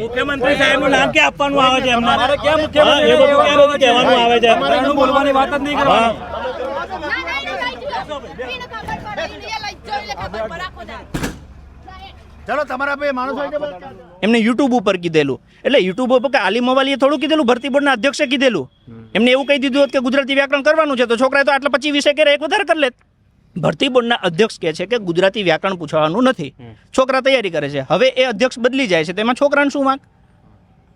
મુખ્યમંત્રી સાહેબનું નામ કે આપવાનું આવે છે એમને? મુખ્યમંત્રી કહેવાનું આવે છે? બોલવાની વાત જ નહીં કરવાની. ચલો તમારા ભાઈ માણસો. એમને યુટ્યુબ ઉપર કીધેલું. એટલે યુટ્યુબ ઉપર કે આલી મોવાલીએ થોડું કીધેલું ભરતી બોર્ડના અધ્યક્ષે કીધેલું. એમને એવું કહી દીધું હોત કે ગુજરાતી વ્યાકરણ કરવાનું છે તો છોકરાએ તો આટલા પચીસ વિષય કરે એક વધારે કરી લેત. ભરતી બોર્ડના અધ્યક્ષ કહે છે કે ગુજરાતી વ્યાકરણ પૂછવાનું નથી. છોકરા તૈયારી કરે છે. હવે એ અધ્યક્ષ બદલી જાય છે તેમાં છોકરાને શું માંગ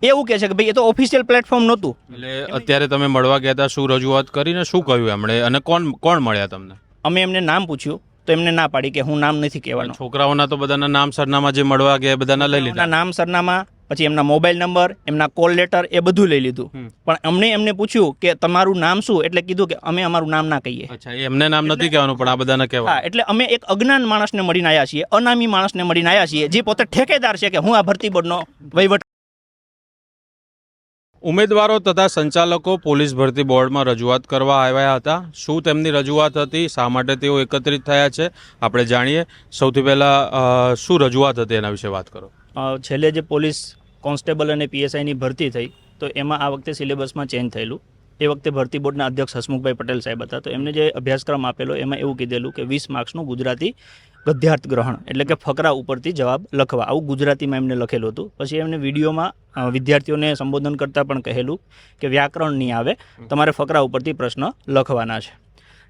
એવું કહે છે કે ભાઈ એ તો ઓફિશિયલ પ્લેટફોર્મ નહોતું. એટલે અત્યારે તમે મળવા ગયા હતા શું રજૂઆત કરીને શું કહ્યું એમણે? અને કોણ કોણ મળ્યા તમને? અમે એમને નામ પૂછ્યું. તો એમને ના પાડી કે હું નામ નથી કહેવાનું. છોકરાઓના તો બધાના નામ સરનામા જે મળવા ગયા બધાના લઈ લીધા? નામ સરનામા પછી એમના મોબાઈલ નંબર એમના કોલ લેટર એ બધું લઈ લીધું. પણ અમને એમને પૂછ્યું કે તમારું નામ શું? એટલે કીધું કે અમે અમારું નામ ના કહીએ. અચ્છા એમને નામ નથી કહેવાનું પણ આ બધાને કહેવા. એટલે અમે એક અજ્ઞાન માણસને મળીને આવ્યા છીએ અનામી માણસને મળીને આવ્યા છીએ જે પોતે ઠેકેદાર છે કે હું આ ભરતી બોર્ડનો વહીવટ ઉમેદવારો તથા સંચાલકો પોલીસ ભરતી બોર્ડમાં રજૂઆત કરવા આવ્યા હતા. શું તેમની રજૂઆત હતી? શા માટે તેઓ એકત્રિત થયા છે? આપણે જાણીએ. સૌથી પહેલાં શું રજૂઆત હતી એના વિશે વાત કરો. છેલ્લે જે પોલીસ કોન્સ્ટેબલ અને પીએસઆઈની ભરતી થઈ, તો એમાં આ વખતે સિલેબસમાં ચેન્જ થયેલું. એ વખતે ભરતી બોર્ડના અધ્યક્ષ હસમુખભાઈ પટેલ સાહેબ હતા. તો એમને જે અભ્યાસક્રમ આપેલો, એમાં એવું કીધેલું કે વીસ માર્ક્સનું ગુજરાતી ગદ્યાર્થ ગ્રહણ એટલે કે ફકરા ઉપરથી જવાબ લખવા. આવું ગુજરાતીમાં એમને લખેલું હતું. પછી એમને વિડીયોમાં વિદ્યાર્થીઓને સંબોધન કરતાં પણ કહેલું કે વ્યાકરણ નહીં આવે, તમારે ફકરા ઉપરથી પ્રશ્ન લખવાના છે.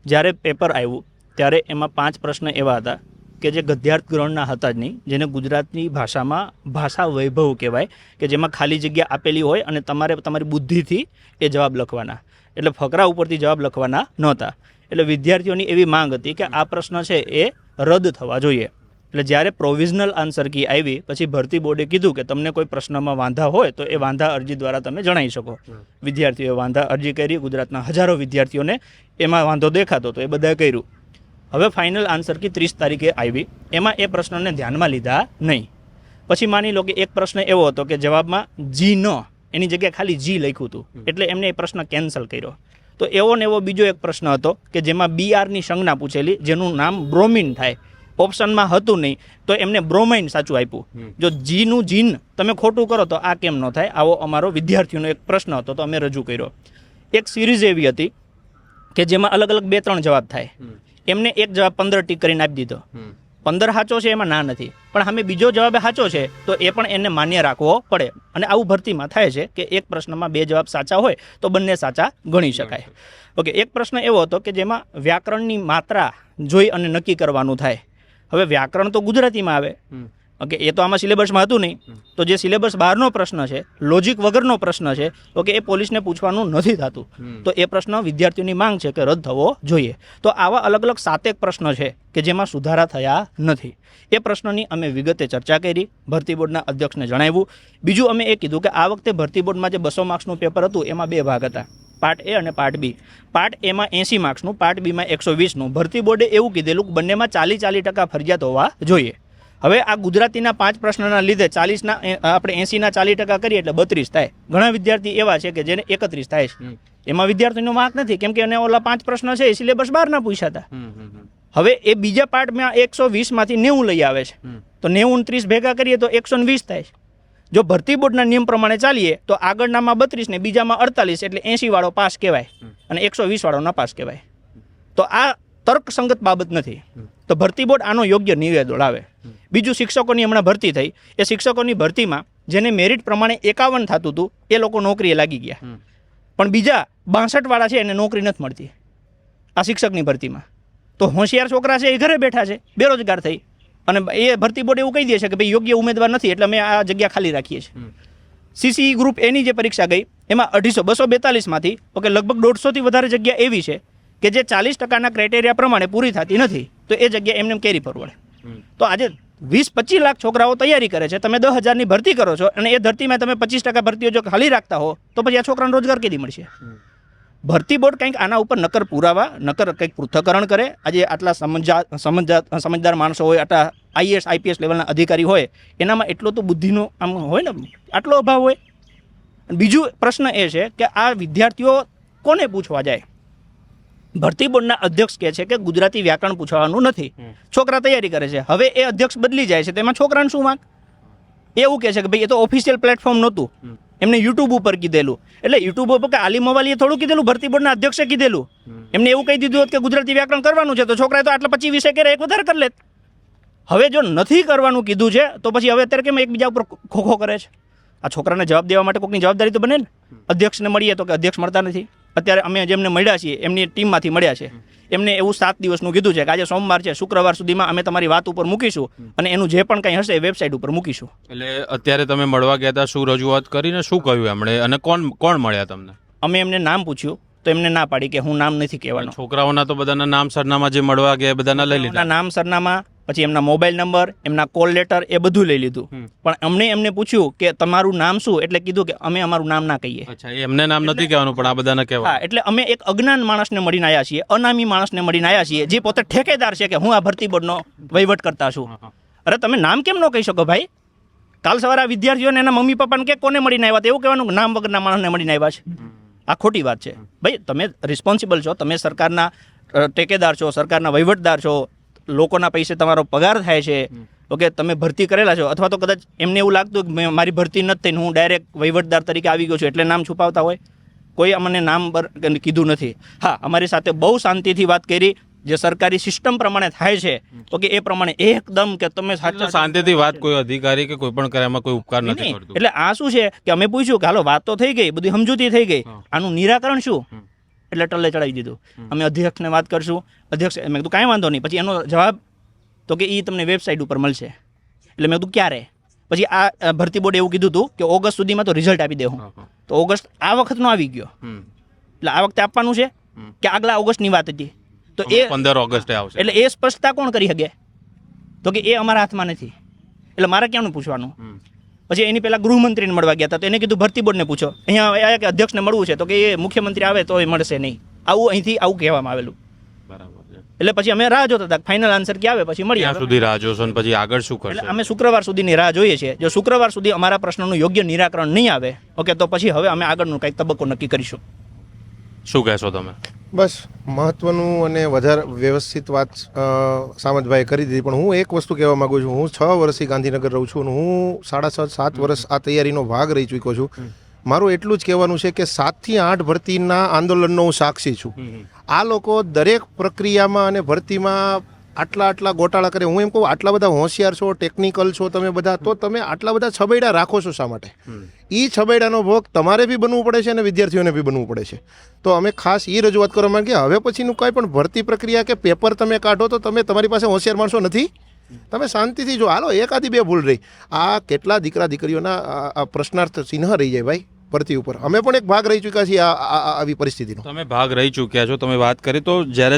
જ્યારે પેપર આવ્યું, ત્યારે એમાં પાંચ પ્રશ્ન એવા હતા કે જે ગદ્યાર્થ ગ્રહણના હતા જ નહીં, જેને ગુજરાતની ભાષામાં ભાષા વૈભવ કહેવાય, કે જેમાં ખાલી જગ્યા આપેલી હોય અને તમારે તમારી બુદ્ધિથી એ જવાબ લખવાના. એટલે ફકરા ઉપરથી જવાબ લખવાના નહોતા. એટલે વિદ્યાર્થીઓની એવી માંગ હતી કે આ પ્રશ્ન છે એ રદ થવા જોઈએ. એટલે જ્યારે પ્રોવિઝનલ આન્સર કી આવી પછી ભરતી બોર્ડે કીધું કે તમને કોઈ પ્રશ્નમાં વાંધા હોય તો એ વાંધા અરજી દ્વારા તમે જણાવી શકો. વિદ્યાર્થીઓએ વાંધા અરજી કરી ગુજરાતના હજારો વિદ્યાર્થીઓને એમાં વાંધો દેખાતો તો એ બધાએ કર્યું. હવે ફાઇનલ આન્સર કી ત્રીસ તારીખે આવી. એમાં એ પ્રશ્નને ધ્યાનમાં લીધા નહીં. પછી માની લો કે એક પ્રશ્ન એવો હતો કે જવાબમાં જી ન એની જગ્યાએ ખાલી જી લખ્યું હતું. એટલે એમને એ પ્રશ્ન કેન્સલ કર્યો. તો એવો ને એવો બીજો એક પ્રશ્ન હતો કે જેમાં બી આરની સંજ્ઞા પૂછેલી જેનું નામ બ્રોમિન થાય. ઓપ્શનમાં હતું નહીં તો એમને બ્રોમાઇન સાચું આપ્યું. જો જીનું જીન તમે ખોટું કરો તો આ કેમ ન થાય? આવો અમારો વિદ્યાર્થીઓનો એક પ્રશ્ન હતો તો અમે રજૂ કર્યો. એક સિરીઝ એવી હતી કે જેમાં અલગ અલગ બે ત્રણ જવાબ થાય. એમને એક જવાબ પંદર ટીક કરીને આપી દીધો. પંદર સાચો છે એમાં ના નથી. પણ અમે બીજો જવાબ સાચો છે તો એ પણ એને માન્ય રાખવો પડે. અને આવું ભરતીમાં થાય છે કે એક પ્રશ્નમાં બે જવાબ સાચા હોય તો બંને સાચા ગણી શકાય. ઓકે એક પ્રશ્ન એવો હતો કે જેમાં વ્યાકરણની માત્રા જોઈ અને નક્કી કરવાનું થાય. હવે વ્યાકરણ તો ગુજરાતીમાં આવે. ઓકે એ તો આમાં સિલેબસમાં હતું નહીં. તો જે સિલેબસ બહારનો પ્રશ્ન છે લોજિક વગરનો પ્રશ્ન છે ઓકે એ પોલીસને પૂછવાનું નથી થતું. તો એ પ્રશ્ન વિદ્યાર્થીઓની માંગ છે કે રદ થવો જોઈએ. તો આવા અલગ અલગ સાતેક પ્રશ્ન છે કે જેમાં સુધારા થયા નથી. એ પ્રશ્નની અમે વિગતે ચર્ચા કરી ભરતી બોર્ડના અધ્યક્ષને જણાવ્યું. બીજું અમે એ કીધું કે આ વખતે ભરતી બોર્ડમાં જે બસો માર્ક્સનું પેપર હતું એમાં બે ભાગ હતા. પાર્ટ એ અને પાર્ટ બી. પાર્ટ એમાં એંસી માર્ક્સનું પાર્ટ બીમાં એકસો વીસનું. ભરતી બોર્ડે એવું કીધેલું કે બંનેમાં ચાલી ચાલી ટકા ફરજિયાત હોવા જોઈએ. હવે આ ગુજરાતીના પાંચ પ્રશ્નના લીધે ચાલીસના આપણે એંસીના ચાલીસ ટકા કરીએ એટલે બત્રીસ થાય. ઘણા વિદ્યાર્થી એવા છે કે જેને એકત્રીસ થાય છે. એમાં વિદ્યાર્થીનો માર્ક નથી કેમ કે એને ઓલા પાંચ પ્રશ્ન છે એ સિલેબસ બહારના પૂછ્યા હતા. હવે એ બીજા પાર્ટમાં એકસો વીસમાંથી નેવું લઈ આવે છે. તો નેવું ત્રીસ ભેગા કરીએ તો એકસો વીસ થાય છે. જો ભરતી બોર્ડના નિયમ પ્રમાણે ચાલીએ તો આગળનામાં બત્રીસ ને બીજામાં અડતાલીસ એટલે એંસી વાળો પાસ કહેવાય. અને એકસો વીસ વાળો નપાસ કહેવાય. તો આ તર્કસંગત બાબત નથી. તો ભરતી બોર્ડ આનો યોગ્ય નિવેદન લાવે બીજું શિક્ષકોની હમણાં ભરતી થઈ. એ શિક્ષકોની ભરતીમાં જેને મેરિટ પ્રમાણે એકાવન થતું હતું એ લોકો નોકરીએ લાગી ગયા. પણ બીજા બાસઠવાળા છે એને નોકરી નથી મળતી. આ શિક્ષકની ભરતીમાં. તો હોશિયાર છોકરા છે એ ઘરે બેઠા છે બેરોજગાર થઈ. અને એ ભરતી બોર્ડ એવું કહી દે છે કે ભાઈ યોગ્ય ઉમેદવાર નથી એટલે અમે આ જગ્યા ખાલી રાખીએ છીએ. સીસીઈ ગ્રુપ એની જે પરીક્ષા ગઈ એમાં અઢીસો બસો બેતાલીસમાંથી ઓકે લગભગ દોઢસોથી વધારે જગ્યા એવી છે કે જે ચાલીસ ટકાના ક્રાઇટેરિયા પ્રમાણે પૂરી થતી નથી તો એ જગ્યા એમને કેરી પરવડે તો આજે વીસ પચીસ લાખ છોકરાઓ તૈયારી કરે છે તમે દસ હજારની ભરતી કરો છો અને એ ધરતીમાં તમે પચીસ ટકા ભરતીઓ જો ખાલી રાખતા હો તો પછી આ છોકરાને રોજગાર કેદી મળશે? ભરતી બોર્ડ કંઈક આના ઉપર નકર પુરાવા નકર કંઈક પૃથ્થકરણ કરે. આજે આટલા સમજા સમજા સમજદાર માણસો હોય આટલા આઈએસ આઈપીએસ લેવલના અધિકારી હોય એનામાં એટલો તો બુદ્ધિનો આમ હોય ને આટલો અભાવ હોય. બીજું પ્રશ્ન એ છે કે આ વિદ્યાર્થીઓ કોને પૂછવા જાય? ભરતી બોર્ડના અધ્યક્ષ કહે છે કે ગુજરાતી વ્યાકરણ પૂછવાનું નથી. છોકરા તૈયારી કરે છે. હવે એ અધ્યક્ષ બદલી જાય છે. તેમાં છોકરાને શું વાંક? એવું કહે છે કે ભાઈ એ તો ઓફિશિયલ પ્લેટફોર્મ નહોતું. એમને યુટ્યુબ ઉપર કીધેલું. એટલે યુટ્યુબ ઉપર કે આલી મોવાલીએ થોડું કીધેલું ભરતી બોર્ડના અધ્યક્ષે કીધેલું. એમને એવું કહી દીધું હોત કે ગુજરાતી વ્યાકરણ કરવાનું છે તો છોકરાએ તો આટલા પચીસ વિષય કરે એક વધારે કરી લેત. હવે જો નથી કરવાનું કીધું છે તો પછી હવે અત્યારે કેમ એકબીજા ઉપર ખોખો કરે છે? આ છોકરાને જવાબ દેવા માટે કોઈની જવાબદારી તો બને ને. અધ્યક્ષને મળીએ તો કે અધ્યક્ષ મળતા નથી. અત્યારે અમે જેમને મળ્યા છીએ એમની ટીમમાંથી મળ્યા છે. એમને એવું સાત દિવસનું કીધું છે કે આજે સોમવાર છે શુક્રવાર સુધીમાં અમે તમારી વાત ઉપર મૂકીશું અને એનું જે પણ કંઈ હશે એ વેબસાઇટ ઉપર મૂકીશું. એટલે અત્યારે તમે મળવા ગયા હતા શું રજૂઆત કરીને શું કહ્યું એમણે? અને કોણ કોણ મળ્યા તમને? અમે એમને નામ પૂછ્યું તો એમને ના પાડી કે હું નામ નથી કહેવાનું. છોકરાઓના તો બધાના નામ સરનામા જે મળવા ગયા બધાના લઈ લીધા? નામ સરનામા પછી એમના મોબાઈલ નંબર એમના કોલ લેટર એ બધું લઈ લીધું. પણ અમને એમને પૂછ્યું કે તમારું નામ શું? એટલે કીધું કે અમે અમારું નામ ના કહીએ. અચ્છા એમને નામ નથી કહેવાનું પણ આ બધાને કહેવા એટલે અમે એક અજ્ઞાન માણસને મળીને આવ્યા છીએ અનામી માણસને મળીને આવ્યા છીએ જે પોતે ઠેકેદાર છે કે હું આ ભરતી બોર્ડનો વહીવટ કરતા છું. અરે તમે નામ કેમ ન કહી શકો ભાઈ? કાલ સવારે આ વિદ્યાર્થીઓને એના મમ્મી પપ્પાને કે કોને મળીને આવ્યા હતા એવું કહેવાનું નામ વગરના માણસને મળીને આવ્યા છે. આ ખોટી વાત છે. ભાઈ તમે રિસ્પોન્સિબલ છો તમે સરકારના ટેકેદાર છો સરકારના વહીવટદાર છો લોકોના પૈસે તમારો પગાર થાય છે ઓકે તમે ભરતી કરેલા છો અથવા તો કદાચ એમને એવું લાગતું કે મારી ભરતી નથી થઈને હું ડાયરેક્ટ વહીવટદાર તરીકે આવી ગયો છું એટલે નામ છુપાવતા હોય? કોઈ અમને નામ પર કીધું નથી. હા અમારી સાથે બહુ શાંતિથી વાત કરી જે સરકારી સિસ્ટમ પ્રમાણે થાય છે ઓકે એ પ્રમાણે એકદમ કે તમે શાંતિથી વાત કોઈ અધિકારી કે કોઈ પણ કર્યામાં કોઈ ઉપકાર નથી એટલે આ શું છે કે અમે પૂછ્યું કે હાલો વાત તો થઈ ગઈ બધી સમજૂતી થઈ ગઈ. આનું નિરાકરણ શું. એટલે ટલ્લે ચડાવી દીધું. અમે અધ્યક્ષને વાત કરશું. અધ્યક્ષ મેં કીધું કાંઈ વાંધો નહીં. પછી એનો જવાબ તો કે એ તમને વેબસાઇટ ઉપર મળશે. એટલે મેં કીધું ક્યારે? પછી આ ભરતી બોર્ડે એવું કીધું હતું કે ઓગસ્ટ સુધીમાં તો રિઝલ્ટ આપી હા, હા. તો ઓગસ્ટ આ વખતનો આવી ગયો. એટલે આ વખતે આપવાનું છે કે આગલા ઓગસ્ટની વાત હતી. તો એ પંદર ઓગસ્ટે આવશે. એટલે એ સ્પષ્ટતા કોણ કરી શકે? તો કે એ અમારા હાથમાં નથી. એટલે મારે ક્યાંનું પૂછવાનું. પછી એની પહેલાં ગૃહમંત્રીને મળવા ગયા હતા. તો એને કીધું ભરતી બોર્ડને પૂછો. અહીંયા આવ્યા કે અધ્યક્ષને મળવું છે તો કે એ મુખ્યમંત્રી આવે તો એ મળશે નહીં. આવું અહીંથી આવું કહેવામાં આવેલું. બરાબર એટલે પછી અમે રાહ જોતા હતા ફાઇનલ આન્સર ક્યાં આવે પછી મળીએ સુધી રાહ જોશો ને પછી આગળ શું એટલે અમે શુક્રવાર સુધીની રાહ જોઈએ છીએ. જો શુક્રવાર સુધી અમારા પ્રશ્નનું યોગ્ય નિરાકરણ નહીં આવે ઓકે તો પછી હવે અમે આગળનું કંઈક તબક્કો નક્કી કરીશું. શું કહેશો તમે? બસ મહત્વનું અને વધારે વ્યવસ્થિત વાત અ, કરી દીધી. પણ હું એક વસ્તુ કહેવા માગું છું. હું છ વર્ષથી ગાંધીનગર રહું છું અને હું સાડા છ સાત વર્ષ આ તૈયારીનો ભાગ રહી ચૂક્યો છું. મારું એટલું જ કહેવાનું છે કે સાતથી આઠ ભરતીના આંદોલનનો હું સાક્ષી છું. આ લોકો દરેક પ્રક્રિયામાં અને ભરતીમાં આટલા આટલા ગોટાળા કરે. હું એમ કહું આટલા બધા હોશિયાર છો ટેકનિકલ છો તમે બધા તો તમે આટલા બધા છબૈડા રાખો છો શા માટે? એ છબૈડાનો ભોગ તમારે બી બનવું પડે છે અને વિદ્યાર્થીઓને બી બનવું પડે છે. તો અમે ખાસ એ રજૂઆત કરવા માંગીએ હવે પછીનું કાંઈ પણ ભરતી પ્રક્રિયા કે પેપર તમે કાઢો તો તમે તમારી પાસે હોશિયાર માણસો નથી. તમે શાંતિથી જો હાલો એકાદી બે ભૂલ રહી. આ કેટલા દીકરા દીકરીઓના પ્રશ્નાર્થ ચિહ્ન રહી જાય ભાઈ. ભરતી ઉપર. અમે પણ એક ભાગ રહી ચૂક્યા છીએ આ- આવી પરિસ્થિતિનો. તમે ભાગ રહી ચૂક્યા છો તમે વાત કરી. તો જ્યારે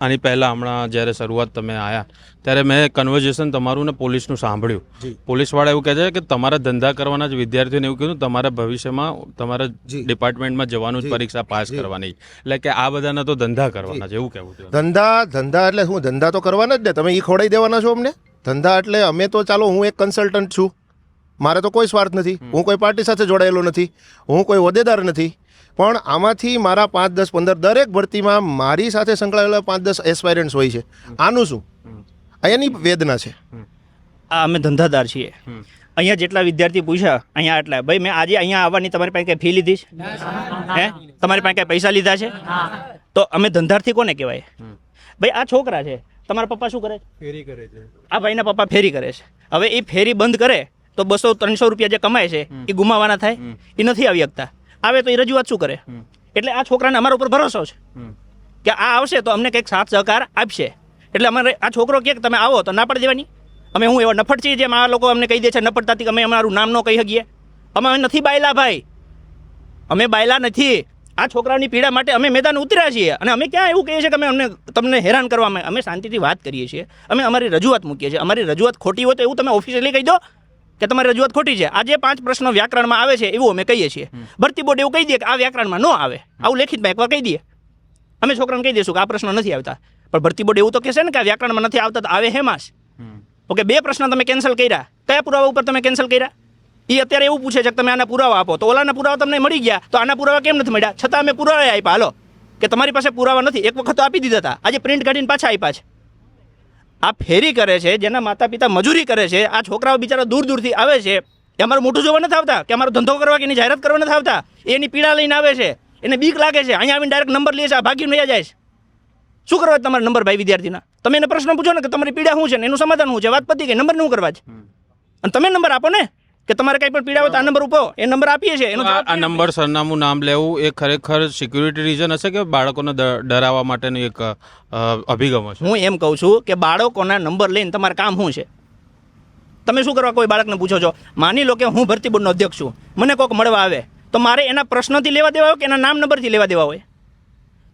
આની પહેલાં હમણાં જ્યારે શરૂઆત તમે આવ્યા ત્યારે મેં કન્વર્ઝેશન તમારું ને પોલીસનું સાંભળ્યું. પોલીસવાળા એવું કહે છે કે તમારા ધંધા કરવાના જ વિદ્યાર્થીઓને એવું કીધું તમારા ભવિષ્યમાં તમારા. ડિપાર્ટમેન્ટમાં જવાનું જ પરીક્ષા પાસ કરવાની. એટલે કે આ બધાના તો ધંધા કરવાના છે એવું કહેવું છે. ધંધા ધંધા એટલે શું? ધંધા તો કરવાના જ ને. તમે એ ખવડાવી દેવાના છો અમને? ધંધા એટલે અમે તો ચાલો હું એક કન્સલ્ટન્ટ છું. મારે તો કોઈ સ્વાર્થ નથી. હું કોઈ પાર્ટી સાથે જોડાયેલો નથી. હું કોઈ હોદ્દેદાર નથી. પણ આમાંથી મારા પાંચ દસ પંદર દરેક ભરતીમાં મારી સાથે સંકળાયેલા પાંચ દસ એસ્પાયરન્ટ્સ હોય છે. આનું શું? અહીંયાની વેદના છે. આ અમે ધંધાદાર છીએ. અહીંયા જેટલા વિદ્યાર્થી પૂછ્યા અહીંયા આટલા. ભાઈ મેં આજે અહીંયા આવવાની તમારી પાસે કંઈ ફી લીધી છે? હે? તમારી પાસે કંઈ પૈસા લીધા છે? તો અમે ધંધાર્થી કોને કહેવાય? ભાઈ આ છોકરા છે. તમારા પપ્પા શું કરે? ફેરી કરે છે. આ ભાઈના પપ્પા ફેરી કરે છે. હવે એ ફેરી બંધ કરે તો બસો ત્રણસો રૂપિયા જે કમાય છે એ ગુમાવાના થાય એ નથી આવી શકતા. આવે તો એ રજૂઆત શું કરે? એટલે આ છોકરાને અમારા ઉપર ભરોસો છે. કે આ આવશે તો અમને કંઈક સાથ સહકાર આપશે. એટલે અમારે આ છોકરો કે તમે આવો તો ના પડી દેવાની. અમે હું એવા નફટ છીએ જેમ આ લોકો અમને કહી દે છે નફટતાથી અમે અમારું નામ ન કહી શકીએ. અમે નથી બાયલા ભાઈ. અમે બાયલા નથી. આ છોકરાઓની પીડા માટે અમે મેદાન ઉતર્યા છીએ. અને અમે ક્યાં એવું કહીએ છીએ કે અમે અમને તમને હેરાન કરવામાં અમે શાંતિથી વાત કરીએ છીએ. અમે અમારી રજૂઆત મૂકીએ છીએ. અમારી રજૂઆત ખોટી હોય તો એવું તમે ઓફિશિયલી કહી દો. કે તમારી રજૂઆત ખોટી છે. આજે પાંચ પ્રશ્નો વ્યાકરણમાં આવે છે એવું અમે કહીએ છીએ. ભરતી બોર્ડ એવું કહી દે કે આ વ્યાકરણમાં ન આવે. આવું લેખિતમાં એકવાર કહી દઈએ અમે છોકરાને કહી દઈશું કે આ પ્રશ્નો નથી આવતા. પણ ભરતી બોર્ડ એવું તો કહેશે ને કે આ વ્યાકરણમાં નથી આવતા તો આવે હેમાશ ઓકે બે પ્રશ્ન તમે કેન્સલ કર્યા. કયા પુરાવા ઉપર તમે કેન્સલ કર્યા? એ અત્યારે એવું પૂછે છે કે તમે આના પુરાવા આપો. તો ઓલાના પુરાવા તમને મળી ગયા. તો આના પુરાવા કેમ નથી મળ્યા? છતાં અમે પુરાવા આપ્યા. હાલો. કે તમારી પાસે પુરાવા નથી. એક વખત તો આપી દીધા હતા. આજે પ્રિન્ટ કાઢીને પાછા આપ્યા છે. આ ફેરી કરે છે જેના માતા પિતા મજૂરી કરે છે આ છોકરાઓ બિચારા દૂર દૂરથી આવે છે એ અમારું મોટું જોવા નથી આવતા કે અમારો ધંધો કરવા કે એની જાહેરાત કરવા નથી આવતા એની પીડા લઈને આવે છે એને બીક લાગે છે અહીંયા આવીને ડાયરેક્ટ નંબર લે છે આ ભાગીને રહ્યા જાય છે. શું કરવા તમારો તમારા નંબર ભાઈ વિદ્યાર્થીના? તમે એને પ્રશ્ન પૂછો ને કે તમારી પીડા શું છે ને એનું સમાધાન શું છે? વાત પતી કે નંબર શું કરવા છે? અને તમે નંબર આપો ને? કે તમારે કંઈ પણ પીડા હોય તો આ નંબર ઉપર એ નંબર આપીએ છીએ. એનો આ નંબર સરનામું નામ લેવું એ ખરેખર સિક્યુરિટી રીઝન હશે કે બાળકોને ડરાવવા માટેનો એક અભિગમ હશે? હું એમ કહું છું કે બાળકોના નંબર લઈને તમારે કામ શું છે? તમે શું કરવા કોઈ બાળકને પૂછો છો? માની લો કે હું ભરતી બોર્ડનો અધ્યક્ષ છું. મને કોઈક મળવા આવે. તો મારે એના પ્રશ્નથી લેવા દેવા હોય કે એના નામ નંબરથી લેવા દેવા હોય?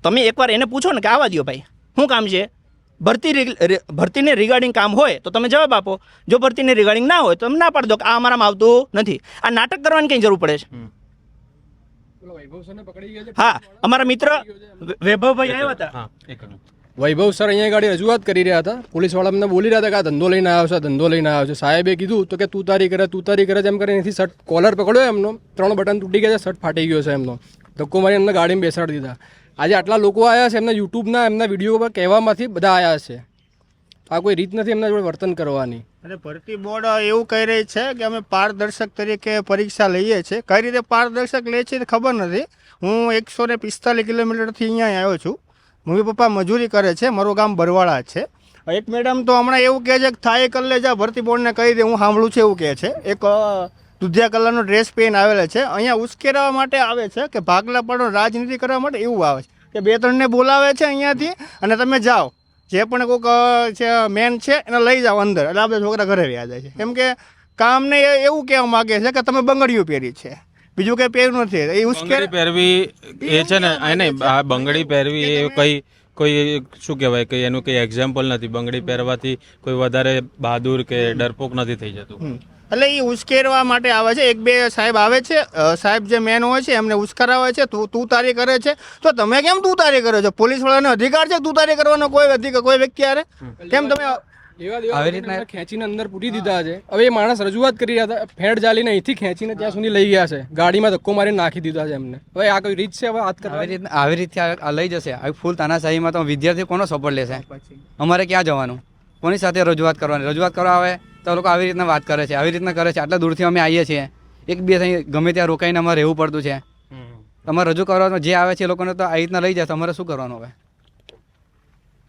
તમે એકવાર એને પૂછો ને કે આવા દ્યો ભાઈ. શું કામ છે? ભરતી ભરતીને રિગાર્ડિંગ કામ હોય તો તમે જવાબ આપો. જો ભરતીને રિગાર્ડિંગ ના હોય તો તમે ના પાડી દો કે આ અમારામાં આવતું નથી. આ નાટક કરવાની કંઈ જરૂર પડે છે? હા અમારા મિત્ર વૈભવભાઈ આવ્યા હતા. હા એક મિનિટ. વૈભવ સર અહીંયા ગાડી રજૂઆત કરી રહ્યા હતા. પોલીસવાળા અમને બોલી રહ્યા હતા કે આ ધંધો લઈને આવ્યો છે ધંધો લઈને આવ્યો છે. સાહેબે કીધું તો કે તું તારી કરે તું તારી કરે એમ કરીને એથી શર્ટ કોલર પકડ્યો એમનો. ત્રણ બટન તૂટી ગયા છે શર્ટ ફાટી ગયો છે એમનો. ધક્કો મારી એમને ગાડીમાં બેસાડી દીધા. આજે આટલા લોકો આવ્યા છે, એમના યુટ્યુબના, એમના વીડિયો પર કહેવામાંથી બધા આવ્યા છે. આ કોઈ રીત નથી એમના જોડે વર્તન કરવાની. અને ભરતી બોર્ડ એવું કહી રહી છે કે અમે પારદર્શક તરીકે પરીક્ષા લઈએ છીએ કઈ રીતે પારદર્શક લે છે ખબર નથી. હું એકસો ને પિસ્તાલીસ કિલોમીટરથી અહીંયા આવ્યો છું. મમ્મી પપ્પા મજૂરી કરે છે. મારું ગામ બરવાળા છે. એક મેડમ તો હમણાં એવું કહે છે કે થાય કલ્લે જા, ભરતી બોર્ડને કહી દે. હું સાંભળું છું એવું કહે છે. એક દુધિયા કલરનો ડ્રેસ પહેરીને આવેલા છે. અહીંયા ઉશ્કેરવા માટે આવે છે કે ભાગલા પડો રાજનીતિ કરવા માટે એવું આવે છે. કે બે ત્રણને બોલાવે છે અહીંયાથી અને તમે જાઓ. જે પણ કોઈક છે મેન છે એને લઈ જાઓ અંદર. એટલે આપણે છોકરા ઘરે રહ્યા જાય છે. કેમ કે કામને એ એવું કહેવા માગે છે કે તમે બંગડીઓ પહેરી છે. બીજું કંઈ પહેર્યું નથી. એ ઉશ્કેર પહેરવી એ છે ને આ નહીં આ બંગડી પહેરવી એ કઈ કોઈ શું કહેવાય કે એનું કઈ એક્ઝામ્પલ નથી. બંગડી પહેરવાથી કોઈ વધારે બહાદુર કે ડરપોક નથી થઈ જતું. એટલે એ ઉશ્કેરવા માટે આવે છે. એક બે સાહેબ આવે છે. સાહેબ જે મેન હોય છે એમને ઉશ્કેરાવે છે. તું તું તારી કરે છે. તો તમે કેમ તું તારી કરો છો? પોલીસ વાળાને અધિકાર છે તું તારી કરવાનો? કોઈ અધિકાર કોઈ વ્યક્તિ આરે કેમ તમે આવી રીતના ખેંચીને અંદર પૂરી દીધા છે. હવે એ માણસ રજૂઆત કરી રહ્યા હતા. ફેડ જાલીને અહીંથી ખેંચીને ત્યાં સુધી લઈ ગયા છે. ગાડીમાં ધક્કો મારીને નાખી દીધા છે એમને. હવે આ કોઈ રીત છે હવે વાત કરવા આવી રીતના આવી રીતે લઈ જશે. આવી ફૂલ તાનાશાહીમાં તો વિદ્યાર્થી કોનો સપોર્ટ લેશે? અમારે ક્યાં જવાનું? કોની સાથે રજૂઆત કરવાની? રજૂઆત કરવા આવે તો લોકો આવી રીતના વાત કરે છે. આવી રીતના કરે છે. આટલા દૂરથી અમે આવીએ છીએ. એક બે અહીં ગમે ત્યાં રોકાઈને અમારે રહેવું પડતું છે. તમારે રજૂ કરવાનું જે આવે છે એ લોકોને તો આવી રીતના લઈ જાય તો અમારે શું કરવાનું હવે?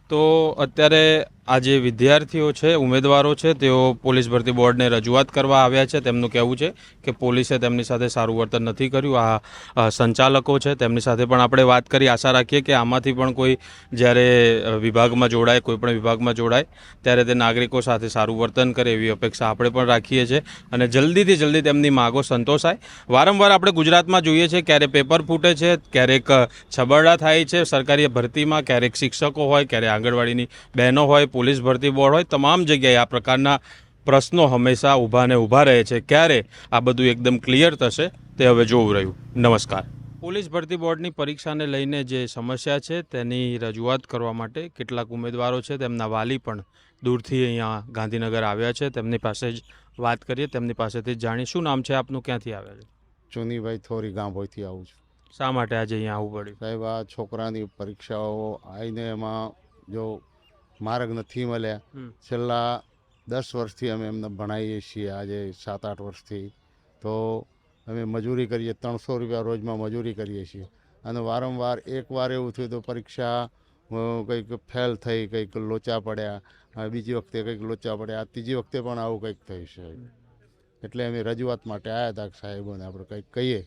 તો અત્યારે આ જે વિદ્યાર્થીઓ છે, ઉમેદવારો છે, તેઓ પોલીસ ભરતી બોર્ડને રજૂઆત કરવા આવ્યા છે. તેમનું કહેવું છે કે પોલીસે તેમની સાથે સારું વર્તન નથી કર્યું. આ સંચાલકો છે, તેમની સાથે પણ આપણે વાત કરી. આશા રાખીએ કે આમાંથી પણ કોઈ જ્યારે વિભાગમાં જોડાય, કોઈ પણ વિભાગમાં જોડાય, ત્યારે તે નાગરિકો સાથે સારું વર્તન કરે એવી અપેક્ષા આપણે પણ રાખીએ છીએ. અને જલ્દીથી જલ્દી તેમની માગો સંતોષાય. વારંવાર આપણે ગુજરાતમાં જોઈએ છીએ ક્યારે પેપર ફૂટે છે, ક્યારેક છબરડા થાય છે સરકારી ભરતીમાં, ક્યારેક શિક્ષકો હોય, ક્યારેક આંગણવાડીની બહેનો હોય. પોલીસ ભરતી બોર્ડ હોય તમામ જગ્યાએ આ પ્રકારના પ્રશ્નો હંમેશા ઊભા ને ઊભા રહે છે. ક્યારે આ બધું એકદમ ક્લિયર થશે તે હવે જોવું રહ્યું. નમસ્કાર. પોલીસ ભરતી બોર્ડની પરીક્ષાને લઈને જે સમસ્યા છે તેની રજૂઆત કરવા માટે કેટલાક ઉમેદવારો છે તેમના વાલી પણ દૂરથી અહીંયા ગાંધીનગર આવ્યા છે. તેમની પાસે જ વાત કરીએ તેમની પાસેથી જાણી શું નામ છે આપનું? ક્યાંથી આવ્યા છે? ચુનીભાઈ થોરી ગાંભોઈથી આવું છું. શા માટે આજે અહીંયા આવવું પડ્યું? સાહેબ આ છોકરાની પરીક્ષાઓ આવીને એમાં જો માર્ગ નથી મળ્યા છેલ્લા દસ વર્ષથી અમે એમને ભણાવીએ છીએ આજે સાત આઠ વર્ષથી. તો અમે મજૂરી કરીએ ત્રણસો રૂપિયા રોજમાં મજૂરી કરીએ છીએ. અને વારંવાર એકવાર એવું થયું તો પરીક્ષા કંઈક ફેલ થઈ કંઈક લોચા પડ્યા બીજી વખતે કંઈક લોચા પડ્યા ત્રીજી વખતે પણ આવું કંઈક થયું છે. એટલે અમે રજૂઆત માટે આવ્યા હતા સાહેબોને આપણે કંઈક કહીએ.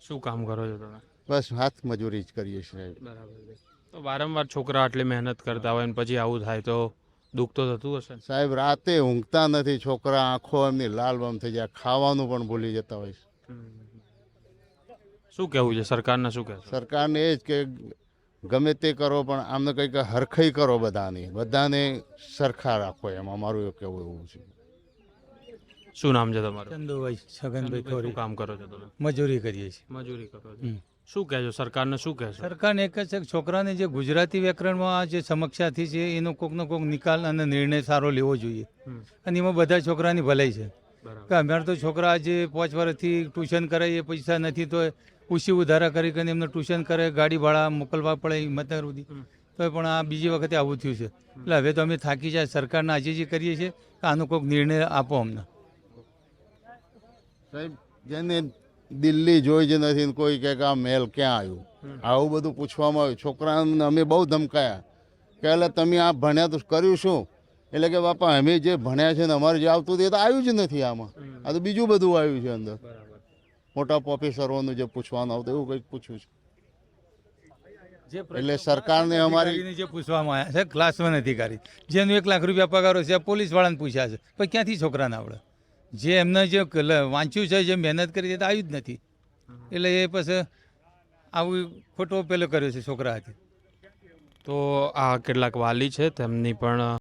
શું કામ કરો છો તમે? બસ હાથ મજૂરી જ કરીએ છીએ. બરાબર તો વારંવાર છોકરા આટલી મહેનત કરતા હોય ને પછી આવું થાય તો દુઃખ તો થતું હશે સાહેબ રાતે ઊંઘતા નથી છોકરા આંખો એમની લાલ બમ થઈ જાય. ખાવાનું પણ ભૂલી જતા હોય છે. શું કહેવું છે? સરકારને શું કહેશો? સરકારને એ જ કે ગમે તે કરો પણ આમને કંઈક હરખઈ કરો બધાની. બધાને સરખા રાખો એમ. અમારું એવું કહેવું એવું છે. શું નામ છે તમારું? ચંદુભાઈ છગનભાઈ કામ કરો છો તમે? મજૂરી કરીએ છીએ. મજૂરી કરો છો. શું કહેજો સરકારને શું કહેશો સરકારને એક જ છે કે છોકરાને જે ગુજરાતી વ્યાકરણમાં આ જે સમસ્યાથી છે એનો કોકનો કોક નિકાલ અને નિર્ણય સારો લેવો જોઈએ. અને એમાં બધા છોકરાની ભલાઈ છે. કે અમારે તો છોકરા આજે પાંચ વર્ષથી ટ્યુશન કરે એ પૈસા નથી તો ઉછી ઉધારા કરી કરીને એમને ટ્યુશન કરે ગાડી ભાડા મોકલવા પડે હિંમતનગર સુધી. તો પણ આ બીજી વખતે આવું થયું છે. એટલે હવે તો અમે થાકી જાય સરકારને આજે જે કરીએ છીએ આનો કોઈક નિર્ણય આપો અમને. સાહેબ જેને દિલ્હી જોઈ જ નથી ને કોઈ કહે કે આ મેલ ક્યાં આવ્યું? આવું બધું પૂછવામાં આવ્યું. છોકરાને અમે બહુ ધમકાયા. કે એટલે તમે આ ભણ્યા તો કર્યું શું? એટલે કે બાપા અમે જે ભણ્યા છે ને અમારે જે આવતું હતું એ તો આવ્યું જ નથી આમાં. આ તો બીજું બધું આવ્યું છે અંદર. મોટા પ્રોફેસરોનું જે પૂછવાનું આવતું એવું કંઈક પૂછ્યું છે. એટલે સરકારને અમારી જે પૂછવામાં આવ્યા છે ક્લાસમાં અધિકારી જેનું એક લાખ રૂપિયા પગાર હોય છે પોલીસ વાળાને પૂછ્યા છે. પણ ક્યાંથી છોકરાને આવડે? જે એમને જે વાંચ્યું છે, જે મહેનત કરી છે, તે આવ્યું જ નથી. એટલે એ પછી આવું ખોટો પેલો કર્યો છે છોકરા હાથે. તો આ કેટલાક વાલી છે, તેમની પણ